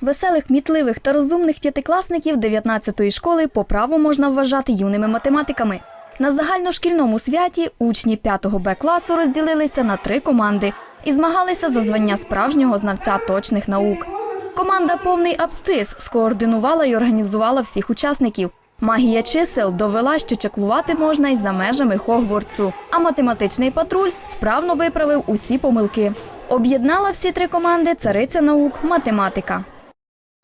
Веселих, мітливих та розумних п'ятикласників 19-ї школи по праву можна вважати юними математиками. На загальношкільному святі учні 5 Б класу розділилися на три команди і змагалися за звання справжнього знавця точних наук. Команда Повний абсцис скоординувала і організувала всіх учасників. Магія чисел довела, що чаклувати можна й за межами Хогвартсу, а математичний патруль вправно виправив усі помилки. Об'єднала всі три команди цариця наук математика.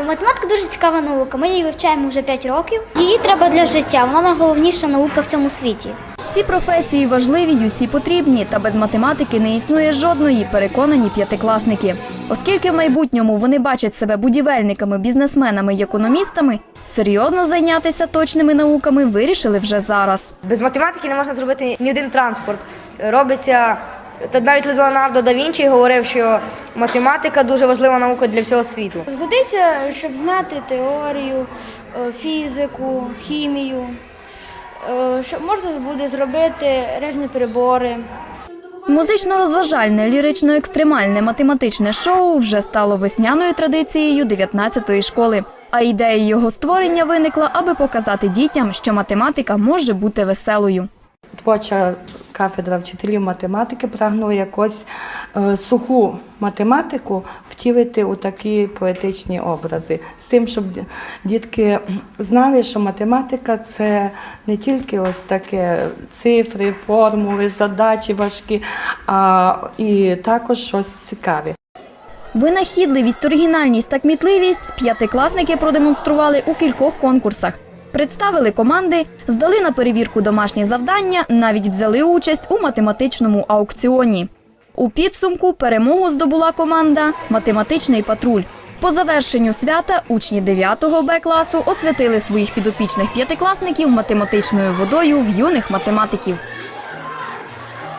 Математика дуже цікава наука. Ми її вивчаємо вже 5 років. Її треба для життя. Вона найголовніша наука в цьому світі. Всі професії важливі й усі потрібні, та без математики не існує жодної, переконані п'ятикласники. Оскільки в майбутньому вони бачать себе будівельниками, бізнесменами й економістами, серйозно зайнятися точними науками вирішили вже зараз. Без математики не можна зробити ні один транспорт. Робиться та навіть Леонардо да Вінчі говорив, що математика дуже важлива наука для всього світу. Згодиться, щоб знати теорію, е, фізику, хімію, е, щоб можна буде зробити різні прибори. Музично-розважальне, лірично-екстремальне математичне шоу вже стало весняною традицією 19-ї школи. А ідея його створення виникла, аби показати дітям, що математика може бути веселою. Творча кафедра вчителів математики прагнула якось е, суху математику втілити у такі поетичні образи, з тим, щоб дітки знали, що математика це не тільки ось таке цифри, формули, задачі важкі, а і також щось цікаве. Винахідливість, оригінальність та кмітливість п'ятикласники продемонстрували у кількох конкурсах. Представили команди, здали на перевірку домашні завдання, навіть взяли участь у математичному аукціоні. У підсумку перемогу здобула команда Математичний патруль. По завершенню свята учні 9 Б класу освятили своїх підопічних п'ятикласників математичною водою в юних математиків.